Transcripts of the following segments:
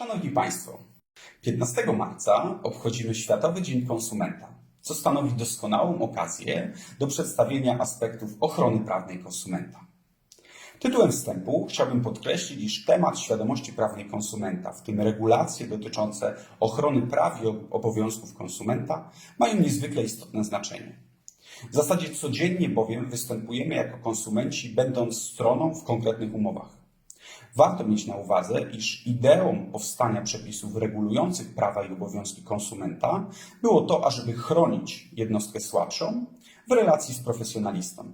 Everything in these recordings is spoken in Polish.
Szanowni Państwo, 15 marca obchodzimy Światowy Dzień Konsumenta, co stanowi doskonałą okazję do przedstawienia aspektów ochrony prawnej konsumenta. Tytułem wstępu chciałbym podkreślić, iż temat świadomości prawnej konsumenta, w tym regulacje dotyczące ochrony praw i obowiązków konsumenta, mają niezwykle istotne znaczenie. W zasadzie codziennie bowiem występujemy jako konsumenci, będąc stroną w konkretnych umowach. Warto mieć na uwadze, iż ideą powstania przepisów regulujących prawa i obowiązki konsumenta było to, ażeby chronić jednostkę słabszą w relacji z profesjonalistą.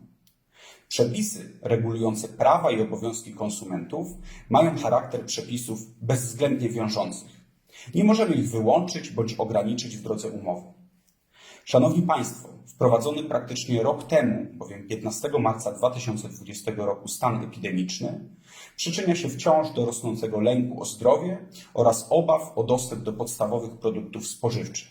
Przepisy regulujące prawa i obowiązki konsumentów mają charakter przepisów bezwzględnie wiążących. Nie możemy ich wyłączyć bądź ograniczyć w drodze umowy. Szanowni Państwo, wprowadzony praktycznie rok temu, bowiem 15 marca 2020 roku stan epidemiczny, przyczynia się wciąż do rosnącego lęku o zdrowie oraz obaw o dostęp do podstawowych produktów spożywczych.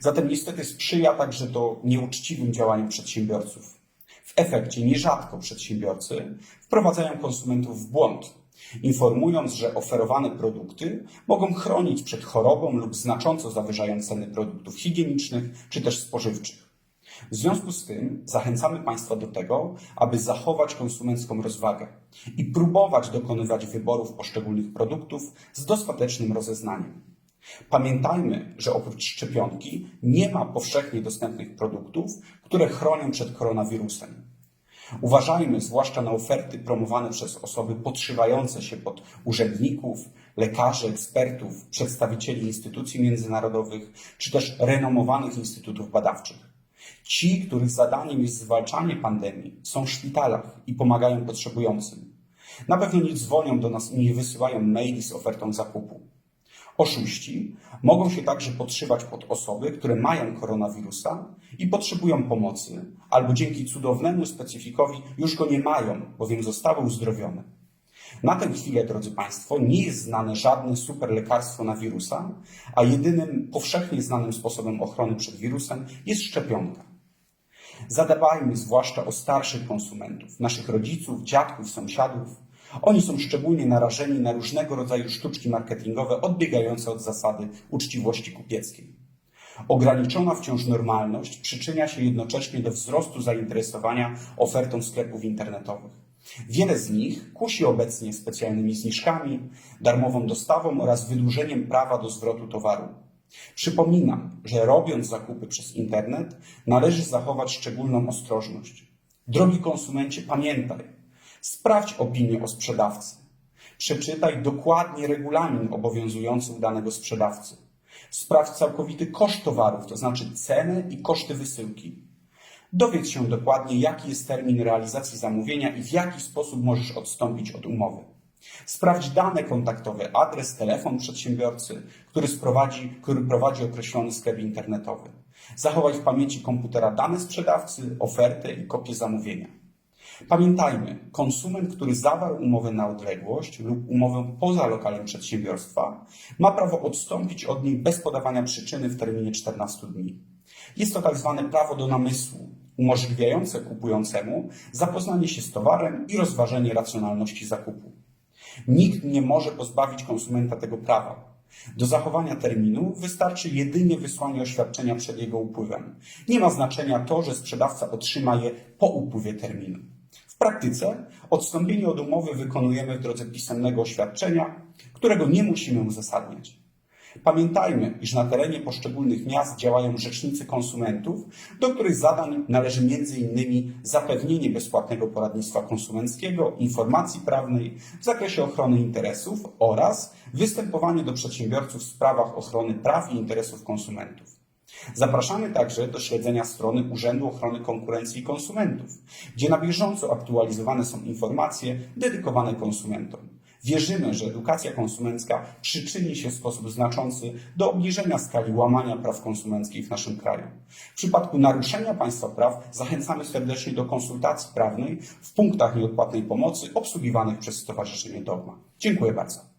Zatem niestety sprzyja także to nieuczciwym działaniom przedsiębiorców. W efekcie nierzadko przedsiębiorcy wprowadzają konsumentów w błąd, informując, że oferowane produkty mogą chronić przed chorobą lub znacząco zawyżają ceny produktów higienicznych czy też spożywczych. W związku z tym zachęcamy Państwa do tego, aby zachować konsumencką rozwagę i próbować dokonywać wyborów poszczególnych produktów z dostatecznym rozeznaniem. Pamiętajmy, że oprócz szczepionki nie ma powszechnie dostępnych produktów, które chronią przed koronawirusem. Uważajmy zwłaszcza na oferty promowane przez osoby podszywające się pod urzędników, lekarzy, ekspertów, przedstawicieli instytucji międzynarodowych czy też renomowanych instytutów badawczych. Ci, których zadaniem jest zwalczanie pandemii, są w szpitalach i pomagają potrzebującym. Na pewno nie dzwonią do nas i nie wysyłają maili z ofertą zakupu. Oszuści mogą się także podszywać pod osoby, które mają koronawirusa i potrzebują pomocy, albo dzięki cudownemu specyfikowi już go nie mają, bowiem zostały uzdrowione. Na tę chwilę, drodzy Państwo, nie jest znane żadne super lekarstwo na wirusa, a jedynym powszechnie znanym sposobem ochrony przed wirusem jest szczepionka. Zadbajmy zwłaszcza o starszych konsumentów, naszych rodziców, dziadków, sąsiadów. Oni są szczególnie narażeni na różnego rodzaju sztuczki marketingowe odbiegające od zasady uczciwości kupieckiej. Ograniczona wciąż normalność przyczynia się jednocześnie do wzrostu zainteresowania ofertą sklepów internetowych. Wiele z nich kusi obecnie specjalnymi zniżkami, darmową dostawą oraz wydłużeniem prawa do zwrotu towaru. Przypominam, że robiąc zakupy przez internet, należy zachować szczególną ostrożność. Drogi konsumencie, pamiętaj, sprawdź opinię o sprzedawcy. Przeczytaj dokładnie regulamin obowiązujący u danego sprzedawcy. Sprawdź całkowity koszt towarów, to znaczy cenę i koszty wysyłki. Dowiedz się dokładnie, jaki jest termin realizacji zamówienia i w jaki sposób możesz odstąpić od umowy. Sprawdź dane kontaktowe, adres, telefon przedsiębiorcy, który, sprowadzi, który prowadzi określony sklep internetowy. Zachowaj w pamięci komputera dane sprzedawcy, ofertę i kopię zamówienia. Pamiętajmy, konsument, który zawarł umowę na odległość lub umowę poza lokalem przedsiębiorstwa, ma prawo odstąpić od niej bez podawania przyczyny w terminie 14 dni. Jest to tak zwane prawo do namysłu, umożliwiające kupującemu zapoznanie się z towarem i rozważenie racjonalności zakupu. Nikt nie może pozbawić konsumenta tego prawa. Do zachowania terminu wystarczy jedynie wysłanie oświadczenia przed jego upływem. Nie ma znaczenia to, że sprzedawca otrzyma je po upływie terminu. Praktyce odstąpienie od umowy wykonujemy w drodze pisemnego oświadczenia, którego nie musimy uzasadniać. Pamiętajmy, iż na terenie poszczególnych miast działają rzecznicy konsumentów, do których zadań należy m.in. zapewnienie bezpłatnego poradnictwa konsumenckiego, informacji prawnej w zakresie ochrony interesów oraz występowanie do przedsiębiorców w sprawach ochrony praw i interesów konsumentów. Zapraszamy także do śledzenia strony Urzędu Ochrony Konkurencji i Konsumentów, gdzie na bieżąco aktualizowane są informacje dedykowane konsumentom. Wierzymy, że edukacja konsumencka przyczyni się w sposób znaczący do obniżenia skali łamania praw konsumenckich w naszym kraju. W przypadku naruszenia państwa praw zachęcamy serdecznie do konsultacji prawnej w punktach nieodpłatnej pomocy obsługiwanych przez Stowarzyszenie Dogma. Dziękuję bardzo.